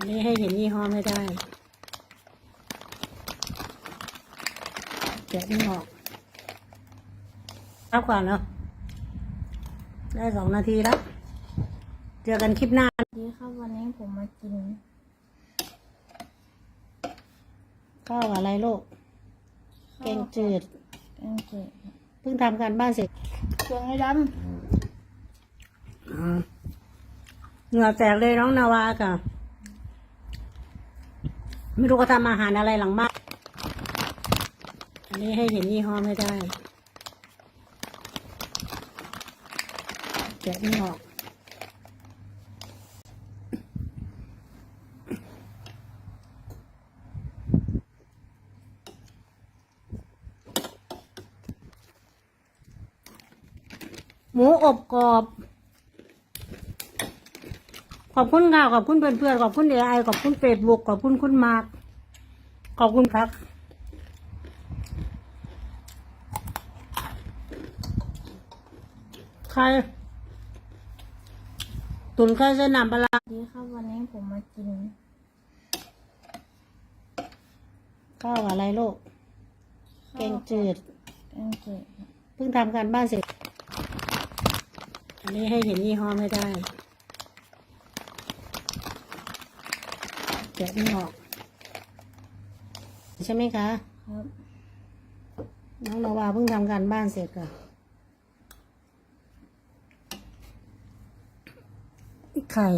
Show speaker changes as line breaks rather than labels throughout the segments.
อันนี้ให้เห็นยี่ห้อไม่ได้แกะไม่ออกรับก่อนเนาะได้สองนาทีแล้ว เจอกันคลิปหน้า
สวัสดีครับวันนี้ผมมากิน
ข้าวอะไรลูกแกงจืด
แกงจืด
เพิ่งทำการบ้านเสร็จ
เครื่องให้ด
เหงื่อแตกเลยน้องนาวาค่ะ ไม่รู้เขาทำอาหารอะไรหลังบ้านอันนี้ให้เห็นยี่ห้อไม่ได้แกะไม่ออกหมูอบกรอบ ขอบคุณค่ะขอบคุณเพื่อนๆขอบคุณเอไอขอบคุณเฟซบุ๊กขอบคุณคุณมาร์กขอบคุณครับใครตุนไข่ใส่น้ำปลาร้าำ
สวัสดีครับวันนี้ผมมากิน
ข้าวอะไรลูกแกงจืด
แกงจืด
เพิ่งทำการบ้านเสร็จ อันนี้ให้เห็นยี่ห้อไม่ได้ แกะไม่ออก ใช่ไหมคะ
ครับ
น้องนาวาเพิ่งทำการบ้านเสร็จค่ะไข่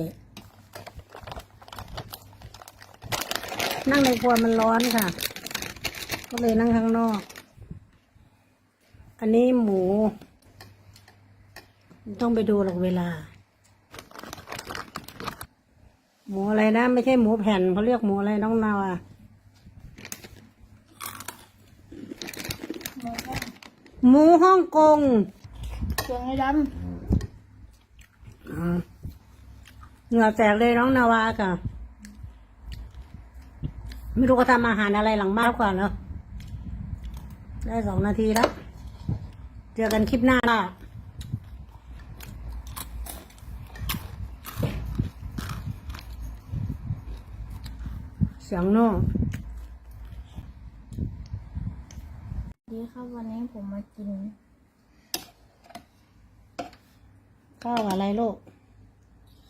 นั่งในครัวมันร้อนค่ะ ก็เลยนั่งข้างนอก อันนี้หมู ต้องไปดูหรอกเวลา หมูอะไรนะไม่ใช่หมูแผ่นเขาเรียกหมูอะไรน้องนาวาหมูฮ่องกง
เครื่องให้ด
อ่าเหงื่อแตกเลยน้องนาวาค่ะไม่รู้เขาทำอาหารอะไรหลังบ้านก่อนเนาะได้สองนาทีแล้ว เจอกันคลิปหน้าค่ะเสียงโน่ำ
สวัสดีครับวันนี้ผมมากิน
ข้าวอะไรลูก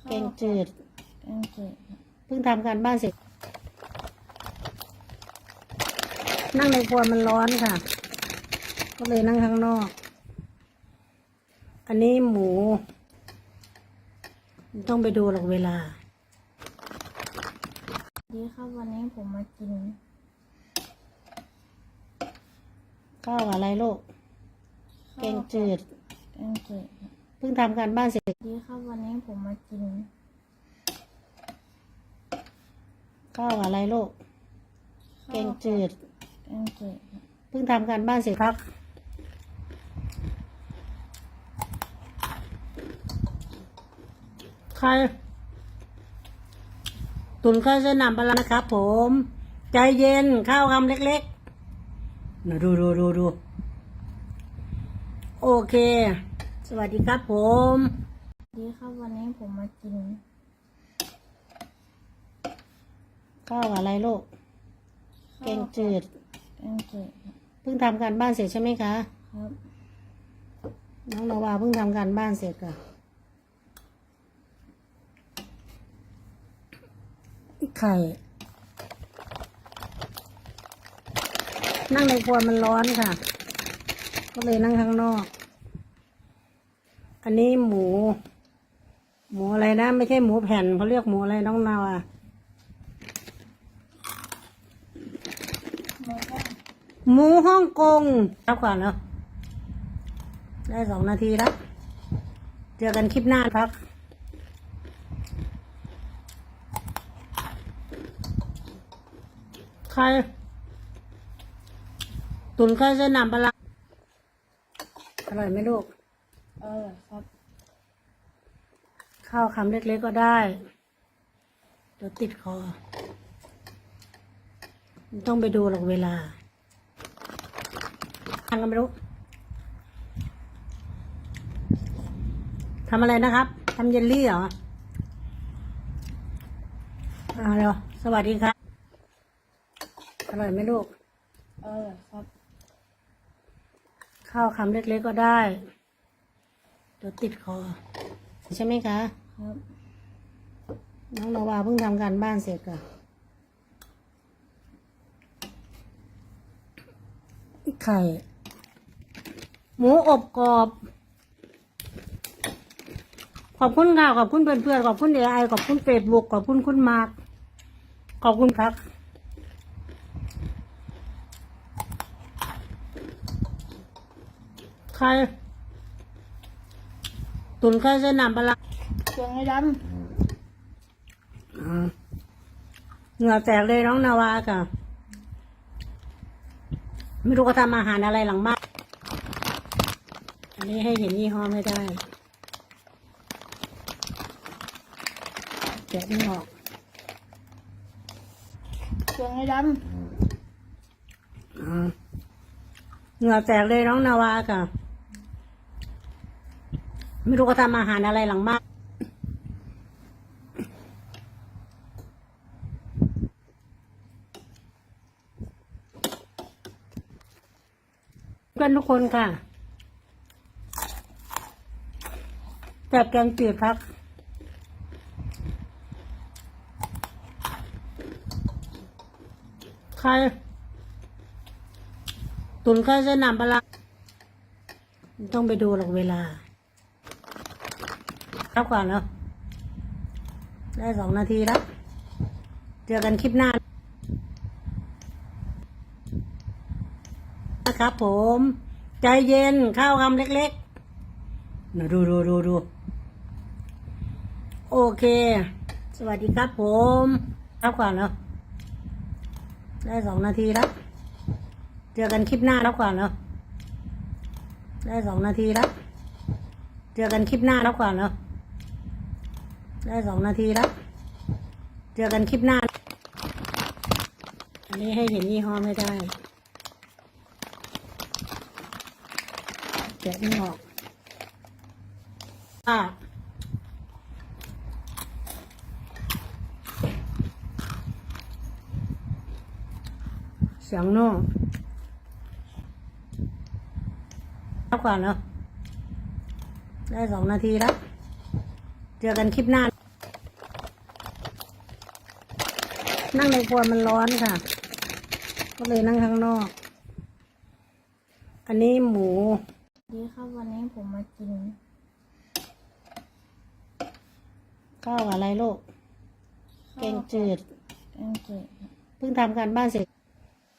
แกงจืด
แกงจืด
เพิ่งทำการบ้านเสร็จ นั่งในครัวมันร้อนค่ะ ก็เลยนั่งข้างนอก อันนี้หมู ต้องไปดูหรอกเวลา
สวัส ดีครับวันนี้ผมมากิน
ข้าวอะไรลูกแกงจืด
แกงจืด
เพิ่งทำการบ้านเสร็จ
สวัสดีครับวันนี้ผมมากิน
ข้าวอะไรลูกแกงจืด
แกงจืด
เพิ่งทำการบ้านเสร็จครับใคร ตุนไข่ใส่น้ำปลาร้านะครับผม ใจเย็นข้าวคำเล็กๆนะดูดูดูดูโอเค สวัสดีครับผม
สวัสดีครับวันนี้ผมมากิน
ข้าวอะไรลูกแกงจืด
แกงจืด
เพิ่งทำการบ้านเสร็จใช่ไหมคะ
ครับ
น้องนาวาเพิ่งทำการบ้านเสร็จค่ะ ไข่ นั่งในครัวมันร้อนค่ะ ก็เลยนั่งข้างนอก อันนี้หมู หมูอะไรนะ ไม่ใช่หมูแผ่นเขาเรียกหมูอะไรน้องนาวาหมูฮ่องกงรับก่อนเนาะได้สองนาทีแล้ว เจอกันคลิปหน้าครับ ใครตุนไข่ใส่น้ำปลาร้าอร่อยไหมลูก
เออครับ
ข้าวคำเล็กๆก็ได้ เดี๋ยวติดคอต้องไปดูหรอกเวลาทางกันไม่รู้ทำอะไรนะครับทำเยลลี่เหรออ่าเดี๋ยวสวัสดีครับ อร่อยไหมลูก
เออครับ
ข้าวคำเล็กๆก็ได้ เดี๋ยวติดคอ ใช่ไหมคะ
ครับ
น้องนาวาเพิ่งทำการบ้านเสร็จค่ะไข่ หมูอบกรอบ ขอบคุณค่ะขอบคุณเพื่อนๆขอบคุณเอไอขอบคุณเฟซบุ๊กขอบคุณคุณมาร์กขอบคุณครับ ใครตุนไข่ใส่น้ำปลาร้า
เครื่องให้ด
อ่าเหงื่อแตกเลยน้องนาวาค่ะไม่รู้เขาทำอาหารอะไรหลังบ้านอันนี้ให้เห็นยี่ห้อไม่ได้แกะไม่ออกำ
เครื่องให้ด
อ่าเหงื่อแตกเลยน้องนาวาค่ะ ไม่รู้เขาทำอาหารอะไรหลังบ้านเพื่อนทุกคนค่ะแบบแกงจืดครับใครตุนไข่ใส่น้ำปลาต้องไปดูหรอกเวลา รับก่อนแล้วได้สองนาทีแล้ว เจอกันคลิปหน้า นะครับผม ใจเย็นข้าวคำเล็กๆนะดูดูดูดูโอเค สวัสดีครับผมครับก่อนแล้วได้สองนาทีแล้ว เจอกันคลิปหน้าแล้วก่อนแล้วได้สองนาทีแล้ว เจอกันคลิปหน้าแล้วก่อนแล้ว ได้สองนาทีแล้ว เจอกันคลิปหน้า อันนี้ให้เห็นยี่ห้อไม่ได้แกะไม่ออกอะเสียงโน่แล้วก่อนแล้วได้สองนาทีแล้ว เจอกันคลิปหน้า นั่งในครัวมันร้อนค่ะ ก็เลยนั่งข้างนอก อันนี้หมูำ
ดีครับวันนี้ผมมากิน
ข้าวอะไรลูก แกงจืด
แกงจืด
เพิ่งทำการบ้านเสร็จ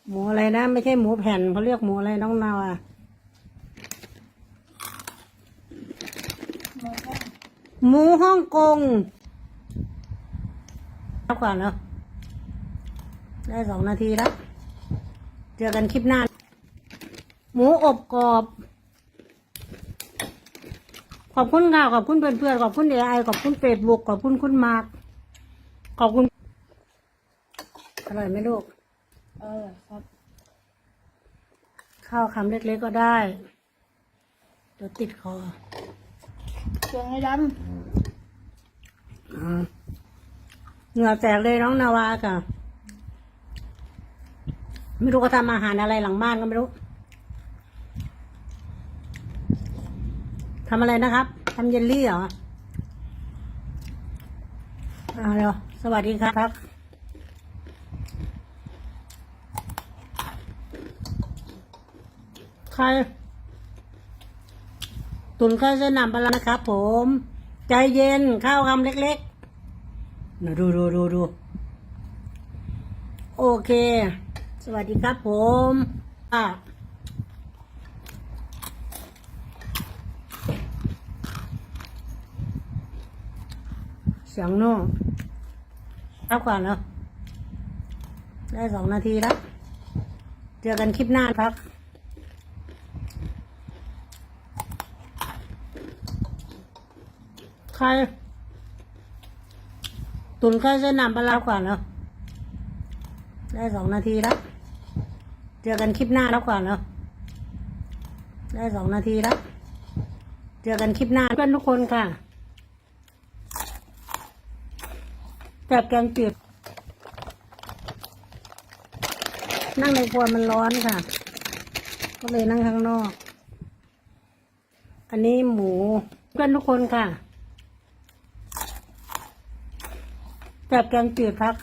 หมูอะไรนะ ไม่ใช่หมูแผ่นเขาเรียกหมูอะไรน้องนาวอะ
แล้วก็
หมูฮ่องกงแล้วก่อนแล้วได้สองนาทีแล้ว เจอกันคลิปหน้า หมูอบกรอบ ขอบคุณค่ะขอบคุณเพื่อนๆ ขอบคุณเอไอขอบคุณเฟซบุ๊กขอบคุณคุณมาร์กขอบคุณ อร่อยไหมลูก
เออครับ
ข้าวคำเล็กๆก็ได้ เดี๋ยวติดคอ
เครื่องให้ด
อ่าเหงื่อแตกเลยน้องนาวาค่ะ ไม่รู้เขาทำอาหารอะไรหลังบ้านก็ไม่รู้ทำอะไรนะครับทำเยลลี่เหรออ่าเดี๋ยวสวัสดีครับใคร ตุนไข่ใส่น้ำปลาร้านะครับผม ใจเย็นข้าวคำเล็กๆนะดูดูดูดูโอเค สวัสดีครับผมอะเสียงโน่ครับก่อนแล้วได้สองนาทีแล้ว เจอกันคลิปหน้าครับ ข่ตุนไข่ใส่น้ำปลาก่อนเนาะได้สองนาทีแล้วเจอกันคลิปหน้าแล้วก่อนเนาะได้สองนาทีแล้วเจอกันคลิปหน้าเพื่อนทุกคนค่ะแจับแกงจืดนั่งในครัวมันร้อนค่ะ ก็เลยนั่งข้างนอก อันนี้หมูเพื่อนทุกคนค่ะ แบบแกงจืดครับ